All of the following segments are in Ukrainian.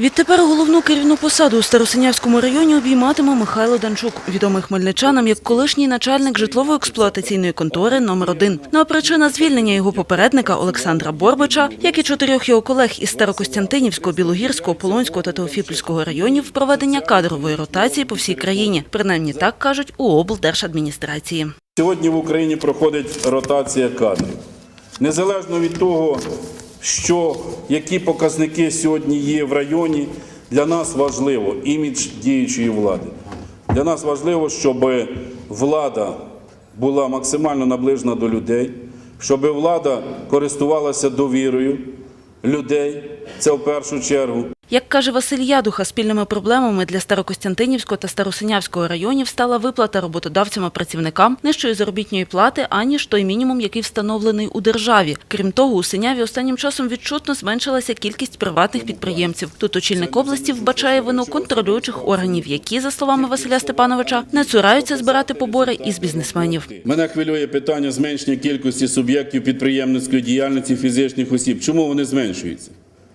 Відтепер головну керівну посаду у Старосинявському районі обійматиме Михайло Данчук, відомий хмельничанам як колишній начальник житлово-експлуатаційної контори номер 1 Ну а причина звільнення його попередника Олександра Борбича, як і чотирьох його колег із Старокостянтинівського, Білогірського, Полонського та Теофіпольського районів проведення кадрової ротації по всій країні. Принаймні так кажуть у облдержадміністрації. Сьогодні в Україні проходить ротація кадрів. Незалежно від того, що, які показники сьогодні є в районі, для нас важливо імідж діючої влади. Для нас важливо, щоб влада була максимально наближена до людей, щоб влада користувалася довірою людей. Це в першу чергу. Як каже Василь Ядуха, спільними проблемами для Старокостянтинівського та Старосинявського районів стала виплата роботодавцями працівникам нижчої заробітної плати, аніж той мінімум, який встановлений у державі. Крім того, у Синяві останнім часом відчутно зменшилася кількість приватних підприємців. Тут очільник області вбачає вину контролюючих органів, які, за словами Василя Степановича, не цураються збирати побори із бізнесменів. Мене хвилює питання зменшення кількості суб'єктів підприємницької діяльності фізичних осіб. Чому вони зменшуються?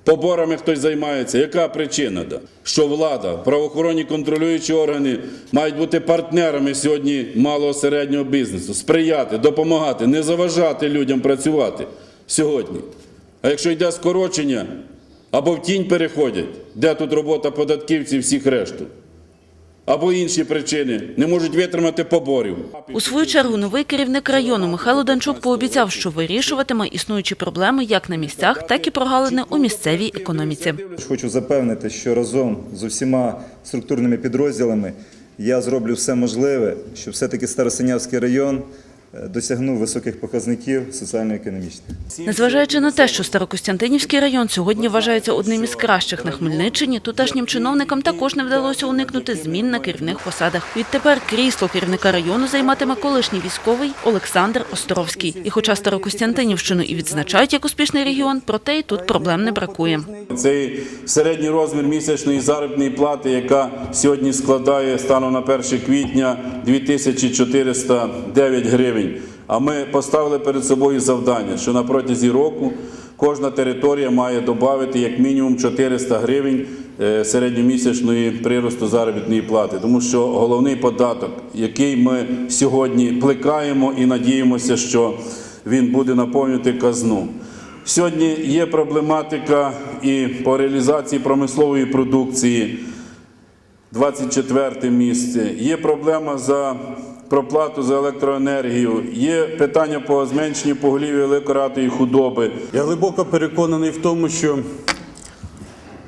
Поборами хтось займається. Яка причина? Що влада, правоохоронні контролюючі органи мають бути партнерами сьогодні малого середнього бізнесу, сприяти, допомагати, не заважати людям працювати сьогодні. А якщо йде скорочення або в тінь переходять, де тут робота податківців всіх решту? Або інші причини не можуть витримати поборів. У свою чергу новий керівник району Михайло Данчук пообіцяв, що вирішуватиме існуючі проблеми як на місцях, так і прогалини у місцевій економіці. Хочу запевнити, що разом з усіма структурними підрозділами я зроблю все можливе, щоб все-таки Старосинявський район досягнув високих показників соціально-економічних. Незважаючи на те, що Старокостянтинівський район сьогодні вважається одним із кращих на Хмельниччині, тутешнім чиновникам також не вдалося уникнути змін на керівних посадах. Відтепер крісло керівника району займатиме колишній військовий Олександр Островський. І хоча Старокостянтинівщину і відзначають як успішний регіон, проте й тут проблем не бракує. Цей середній розмір місячної заробітної плати, яка сьогодні складає станом на 1 квітня 2409 гривень. А ми поставили перед собою завдання, що на протязі року кожна територія має додати як мінімум 400 гривень е, середньомісячної приросту заробітної плати. Тому що головний податок, який ми сьогодні плекаємо і надіємося, що він буде наповнювати казну. Сьогодні є проблематика і по реалізації промислової продукції. 24 місце. Є проблема за проплату за електроенергію, є питання по зменшенню поголів'я великоратої худоби. Я глибоко переконаний в тому, що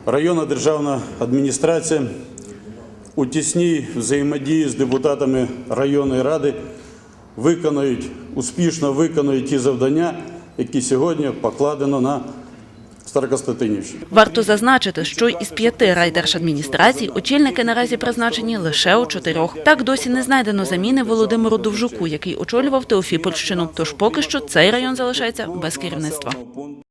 районна державна адміністрація у тісній взаємодії з депутатами районної ради виконають, успішно виконують ті завдання, які сьогодні покладено на Старокостянтинівщину. Варто зазначити, що із п'яти райдержадміністрацій очільники наразі призначені лише у чотирьох. Так досі не знайдено заміни Володимиру Довжуку, який очолював Теофіпольщину. Тож поки що цей район залишається без керівництва.